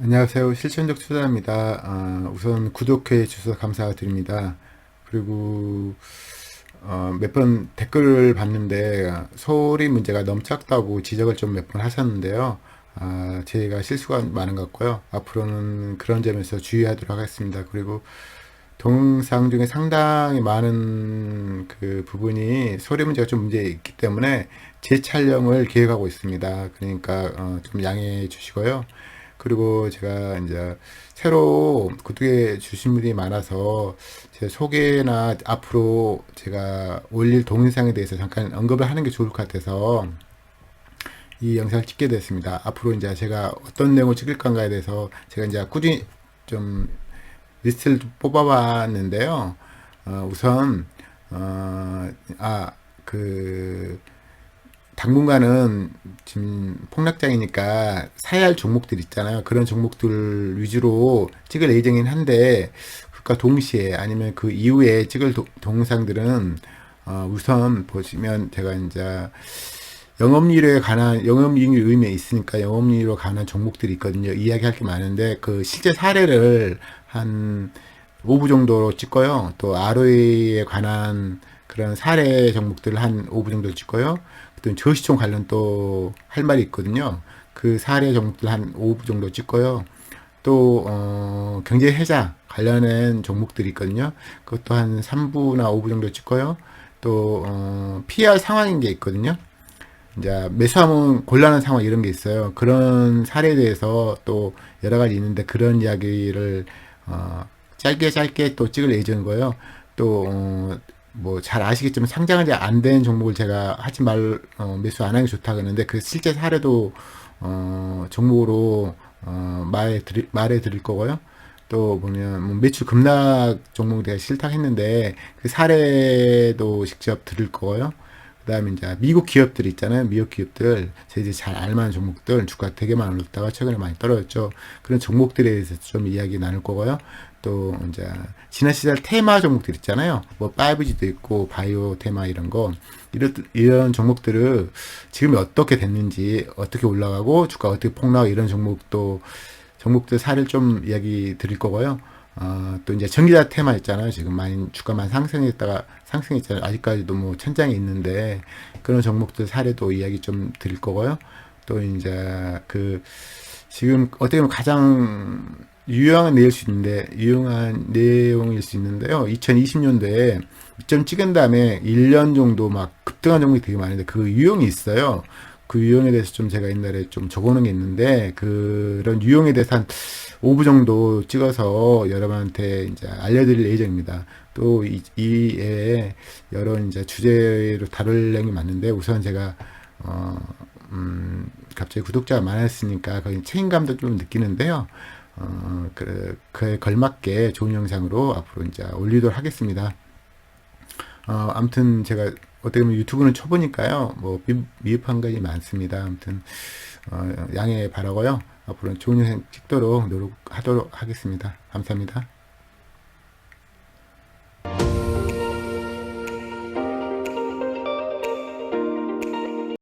안녕하세요. 실천적 투자입니다. 아, 우선 구독해 주셔서 감사드립니다. 그리고 어, 몇 번 댓글을 봤는데 소리 문제가 너무 작다고 지적을 좀 몇 번 하셨는데요. 아, 제가 실수가 많은 것 같고요. 앞으로는 그런 점에서 주의하도록 하겠습니다. 그리고 동영상 중에 상당히 많은 그 부분이 소리 문제가 좀 문제 있기 때문에 재촬영을 계획하고 있습니다. 그러니까 어, 좀 양해해 주시고요. 그리고 제가 이제 새로 구독해 주신 분이 많아서 제 소개나 앞으로 제가 올릴 동영상에 대해서 잠깐 언급을 하는 게 좋을 것 같아서 이 영상을 찍게 됐습니다. 앞으로 이제 제가 어떤 내용을 찍을 건가에 대해서 제가 이제 꾸준히 좀 리스트를 좀 뽑아봤는데요. 어, 우선 어, 아, 그 당분간은 지금 폭락장이니까 사야 할 종목들 있잖아요. 그런 종목들 위주로 찍을 예정이긴 한데 그과 동시에 아니면 그 이후에 찍을 도, 동영상들은 어, 우선 보시면 제가 이제 영업이익에 관한 영업이익 의미에 있으니까 영업이익으로 관한 종목들이 있거든요. 이야기할 게 많은데 그 실제 사례를 한 5부 정도로 찍고요. 또 ROE에 관한 그런 사례 종목들을 한 5부 정도 찍고요. 또 저시총 관련 또 할 말이 있거든요. 그 사례 종목들 한 5부 정도 찍고요. 또 어, 경제 해자 관련된 종목들이 있거든요. 그것도 한 3부나 5부 정도 찍고요. 또 어, PR 상황인 게 있거든요. 이제 매수하면 곤란한 상황 이런 게 있어요. 그런 사례에 대해서 또 여러 가지 있는데 그런 이야기를 어, 짧게 짧게 또 찍을 예정이고요. 또 어, 뭐 잘 아시겠지만 상장이 안된 종목을 제가 하지 말 어, 매수 안게 좋다 그러는데 그 실제 사례도 어, 종목으로 어, 말해 드릴 말해 드릴 거고요. 또 보면 뭐 매출 급락 종목 내가 실탁했는데 그 사례도 직접 들을 거고요. 그다음에 이제 미국 기업들 있잖아요. 미국 기업들 제가 잘 알만한 종목들 주가 되게 많이 올랐다가 최근에 많이 떨어졌죠. 그런 종목들에 대해서 좀 이야기 나눌 거고요. 또 이제 지난 시절 테마 종목들 있잖아요. 뭐 5G도 있고 바이오 테마 이런 거 이런 이런 종목들을 지금 어떻게 됐는지 어떻게 올라가고 주가 어떻게 폭락 이런 종목도 종목들 사례를 좀 이야기 드릴 거고요. 어, 또 이제 전기자 테마 있잖아요. 지금 많이 주가만 상승했다가 상승했잖아요. 아직까지도 뭐 천장에 있는데 그런 종목들 사례도 이야기 좀 드릴 거고요. 또 이제 그 지금 어떻게 보면 가장 유용한 내일 수 있는데 유용한 내용일 수 있는데요. 2020년도에 점 찍은 다음에 1년 정도 막 급등한 종목이 되게 많은데 그 유형이 있어요. 그 유형에 대해서 좀 제가 옛날에 좀 적어놓은 게 있는데 그런 유형에 대해서 한 5부 정도 찍어서 여러분한테 이제 알려드릴 예정입니다. 또 이, 이에 여러 이제 주제로 다룰 내용이 많은데 우선 제가 어, 음, 갑자기 구독자가 많았으니까 거기 책임감도 좀 느끼는데요. 어, 그, 그에 걸맞게 좋은 영상으로 앞으로 이제 올리도록 하겠습니다. 어, 아무튼 제가 어떻게 보면 유튜브는 쳐보니까요, 뭐, 미, 미흡한 것이 많습니다. 아무튼, 어, 양해 바라고요 앞으로 좋은 영상 찍도록 노력하도록 하겠습니다. 감사합니다.